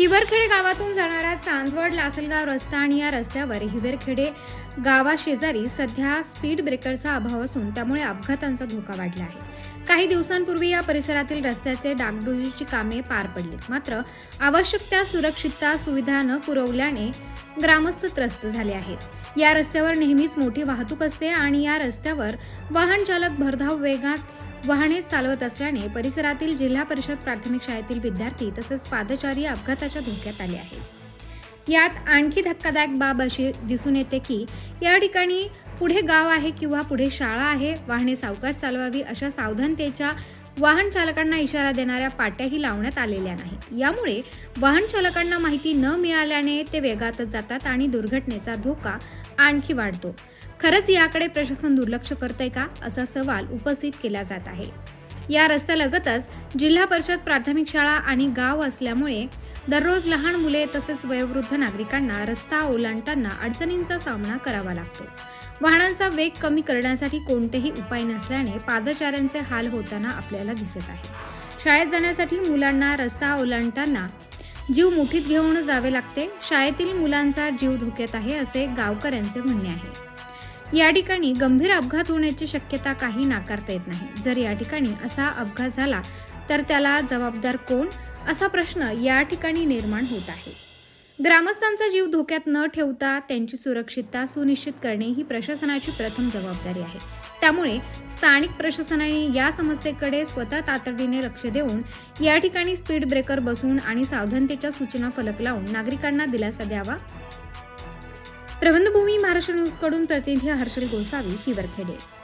हिवरखेडे गावातून जाणारा चांदवड लासलगाव रस्ता आणि या रस्त्यावर हिवरखेडे गावाशेजारी सध्या स्पीड ब्रेकरचा अभाव असून त्यामुळे अपघातांचा धोका वाढला आहे. काही दिवसांपूर्वी या परिसरातील रस्त्याचे डागडुजीची कामे पार पडली मात्र आवश्यक त्या सुरक्षितता सुविधा न पुरवल्याने ग्रामस्थ त्रस्त झाले आहेत. या रस्त्यावर नेहमीच मोठी वाहतूक असते आणि या रस्त्यावर वाहन चालक भरधाव वेगात वाहने चालवत असल्याने परिसरातील जिल्हा परिषद प्राथमिक शाळेतील विद्यार्थी तसेच पादचारी अपघाताच्या धोक्यात आले आहेत. यात आणखी धक्कादायक बाब अशी दिसून येते की या ठिकाणी पुढे गाव आहे किंवा पुढे शाळा आहे वाहने सावकाश चालवावी अशा सावधानतेच्या वाहन चालकांना इशारा देणाऱ्या पाट्याही लावण्यात आलेल्या नाहीत यामुळे वाहन चालकांना माहिती न मिळाल्याने ते वेगातच जातात आणि दुर्घटनेचा धोका आणखी वाढतो. खरंच याकडे प्रशासन दुर्लक्ष करतंय का? असा सवाल उपस्थित केला जात आहे. या रस्त्यालगतच जिल्हा परिषद प्राथमिक शाळा आणि गाव असल्यामुळे दररोज लहान मुले तसेच वयोवृद्ध नागरिकांना रस्ता ओलांडताना अडचणींचा सामना करावा लागतो. वाहनांचा वेग कमी करण्यासाठी कोणतेही उपाय नसल्याने पादचाऱ्यांचे हाल होताना आपल्याला दिसत आहे. शाळेत जाण्यासाठी मुलांना रस्ता ओलांडताना जीव मुठीत घेऊन जावे लागते. शाळेतील मुलांचा जीव धोक्यात आहे असे गावकऱ्यांचे म्हणणे आहे. या ठिकाणी गंभीर अपघात होण्याची शक्यता काही नाकारता येत नाही. जर या ठिकाणी असा अपघात झाला तर त्याला जबाबदार कोण? असा प्रश्न या ठिकाणी निर्माण होत आहे. ग्रामस्थांचा जीव धोक्यात न ठेवता त्यांची सुरक्षितता सुनिश्चित करणे ही प्रशासनाची प्रथम जबाबदारी आहे. त्यामुळे स्थानिक प्रशासनाने या समस्येकडे स्वतः तातडीने लक्ष देऊन या ठिकाणी स्पीड ब्रेकर बसवून आणि सावधानतेच्या सूचना फलक लावून नागरिकांना दिलासा द्यावा? प्रबंधभूमी महाराष्ट्र न्यूजकडून प्रतिनिधी हर्षल गोसावी हिवरखेडे.